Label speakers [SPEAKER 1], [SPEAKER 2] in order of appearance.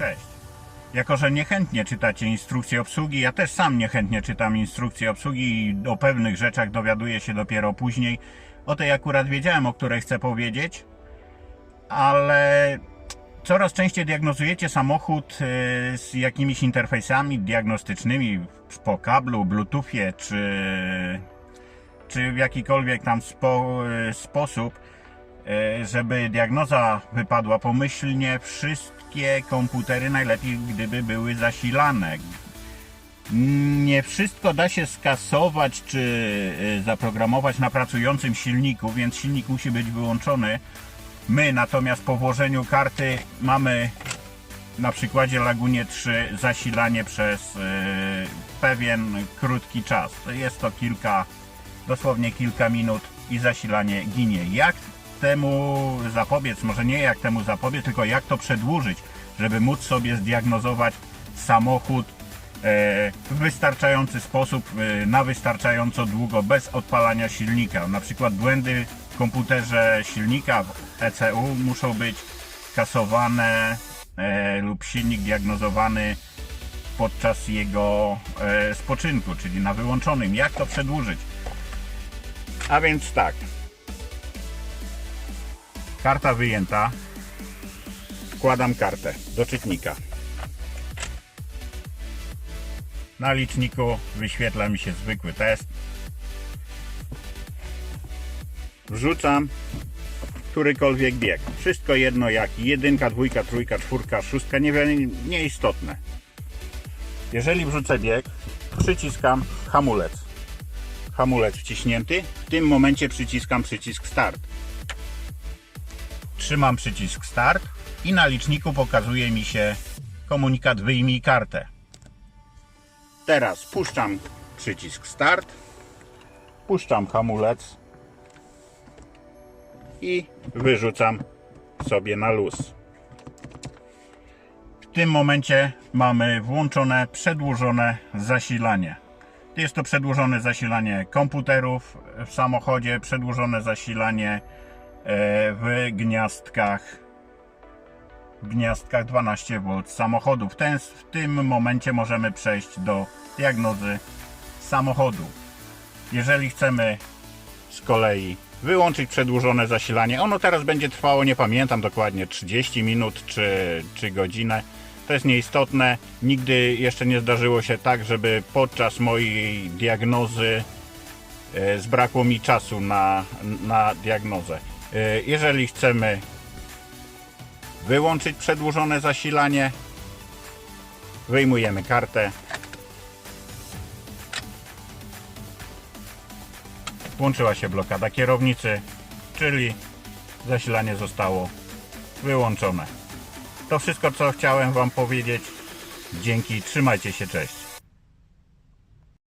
[SPEAKER 1] Cześć. Jako, że niechętnie czytacie instrukcje obsługi, ja też sam niechętnie czytam instrukcje obsługi i o pewnych rzeczach dowiaduję się dopiero później. O tej akurat wiedziałem, o której chcę powiedzieć, ale coraz częściej diagnozujecie samochód e, z jakimiś interfejsami diagnostycznymi po kablu, bluetoothie czy, czy w jakikolwiek tam spo, e, sposób, e, żeby diagnoza wypadła pomyślnie, wszystkie komputery najlepiej gdyby były zasilane. Nie wszystko da się skasować czy e, zaprogramować na pracującym silniku, więc silnik musi być wyłączony. My natomiast po włożeniu karty mamy na przykładzie Lagunie 3 zasilanie przez e, pewien krótki czas. Jest to kilka, dosłownie kilka minut i zasilanie ginie. Jak temu zapobiec, może nie jak temu zapobiec, tylko jak to przedłużyć, żeby móc sobie zdiagnozować samochód e, w wystarczający sposób, e, na wystarczająco długo, bez odpalania silnika. Na przykład błędy w komputerze silnika w ECU muszą być kasowane e, lub silnik diagnozowany podczas jego spoczynku, czyli na wyłączonym. Jak to przedłużyć? A więc tak. Karta wyjęta. Wkładam kartę do czytnika. Na liczniku wyświetla mi się zwykły test. Wrzucam którykolwiek bieg. Wszystko jedno jaki. Jedynka, dwójka, trójka, czwórka, szóstka. Nie, nieistotne. Jeżeli wrzucę bieg, przyciskam hamulec. Hamulec wciśnięty. W tym momencie przyciskam przycisk start. Trzymam przycisk start i na liczniku pokazuje mi się komunikat wyjmij kartę. Teraz puszczam przycisk start, puszczam hamulec i wyrzucam sobie na luz. W tym momencie mamy włączone przedłużone zasilanie. Jest to przedłużone zasilanie komputerów w samochodzie, przedłużone zasilanie w gniazdkach w gniazdkach 12V samochodu. W, ten, w tym momencie możemy przejść do diagnozy samochodu. Jeżeli chcemy z kolei wyłączyć przedłużone zasilanie, ono teraz będzie trwało, nie pamiętam dokładnie, 30 minut czy, czy godzinę. To jest nieistotne. Nigdy jeszcze nie zdarzyło się tak, żeby podczas mojej diagnozy e, zbrakło mi czasu na, na diagnozę. E, Jeżeli chcemy wyłączyć przedłużone zasilanie. Wyjmujemy kartę. Włączyła się blokada kierownicy, czyli zasilanie zostało wyłączone. To wszystko co chciałem Wam powiedzieć. Dzięki, trzymajcie się, cześć.